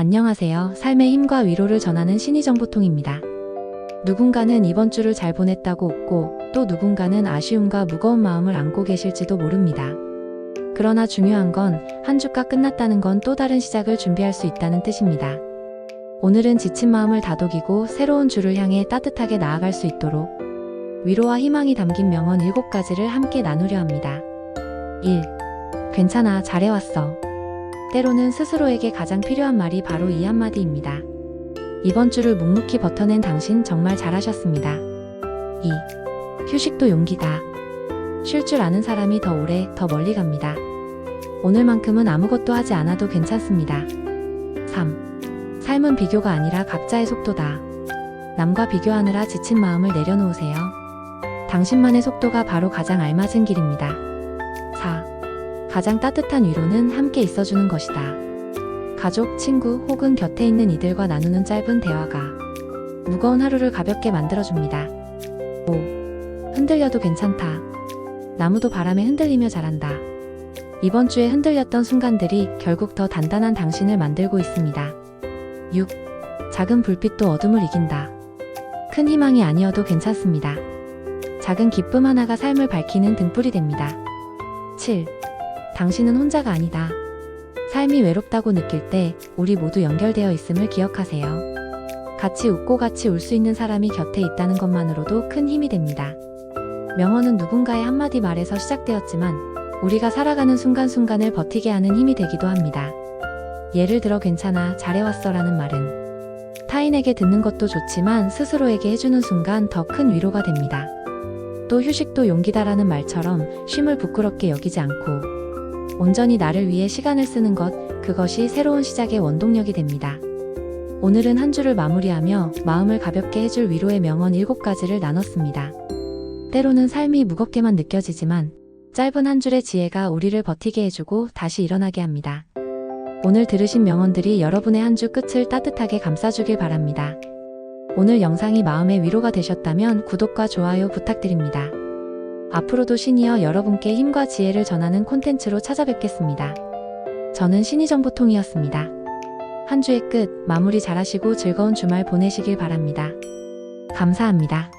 안녕하세요. 삶의 힘과 위로를 전하는 신의정보통입니다. 누군가는 이번 주를 잘 보냈다고 웃고 또 누군가는 아쉬움과 무거운 마음을 안고 계실지도 모릅니다. 그러나 중요한 건 한 주가 끝났다는 건 또 다른 시작을 준비할 수 있다는 뜻입니다. 오늘은 지친 마음을 다독이고 새로운 주를 향해 따뜻하게 나아갈 수 있도록 위로와 희망이 담긴 명언 7가지를 함께 나누려 합니다. 1. 괜찮아, 잘해왔어. 때로는 스스로에게 가장 필요한 말이 바로 이 한마디입니다. 이번 주를 묵묵히 버텨낸 당신 정말 잘하셨습니다. 2. 휴식도 용기다. 쉴 줄 아는 사람이 더 오래, 더 멀리 갑니다. 오늘만큼은 아무것도 하지 않아도 괜찮습니다. 3. 삶은 비교가 아니라 각자의 속도다. 남과 비교하느라 지친 마음을 내려놓으세요. 당신만의 속도가 바로 가장 알맞은 길입니다. 4. 가장 따뜻한 위로는 함께 있어주는 것이다. 가족, 친구 혹은 곁에 있는 이들과 나누는 짧은 대화가 무거운 하루를 가볍게 만들어줍니다. 5. 흔들려도 괜찮다. 나무도 바람에 흔들리며 자란다. 이번 주에 흔들렸던 순간들이 결국 더 단단한 당신을 만들고 있습니다. 6. 작은 불빛도 어둠을 이긴다. 큰 희망이 아니어도 괜찮습니다. 작은 기쁨 하나가 삶을 밝히는 등불이 됩니다. 7. 당신은 혼자가 아니다. 삶이 외롭다고 느낄 때 우리 모두 연결되어 있음을 기억하세요. 같이 웃고 같이 울 수 있는 사람이 곁에 있다는 것만으로도 큰 힘이 됩니다. 명언은 누군가의 한마디 말에서 시작되었지만 우리가 살아가는 순간순간을 버티게 하는 힘이 되기도 합니다. 예를 들어 괜찮아, 잘해왔어 라는 말은 타인에게 듣는 것도 좋지만 스스로에게 해주는 순간 더 큰 위로가 됩니다. 또 휴식도 용기다라는 말처럼 쉼을 부끄럽게 여기지 않고 온전히 나를 위해 시간을 쓰는 것, 그것이 새로운 시작의 원동력이 됩니다. 오늘은 한 주를 마무리하며 마음을 가볍게 해줄 위로의 명언 7가지를 나눴습니다. 때로는 삶이 무겁게만 느껴지지만 짧은 한 줄의 지혜가 우리를 버티게 해주고 다시 일어나게 합니다. 오늘 들으신 명언들이 여러분의 한 주 끝을 따뜻하게 감싸주길 바랍니다. 오늘 영상이 마음의 위로가 되셨다면 구독과 좋아요 부탁드립니다. 앞으로도 신이어 여러분께 힘과 지혜를 전하는 콘텐츠로 찾아뵙겠습니다. 저는 신이정보통이었습니다. 한 주의 끝 마무리 잘하시고 즐거운 주말 보내시길 바랍니다. 감사합니다.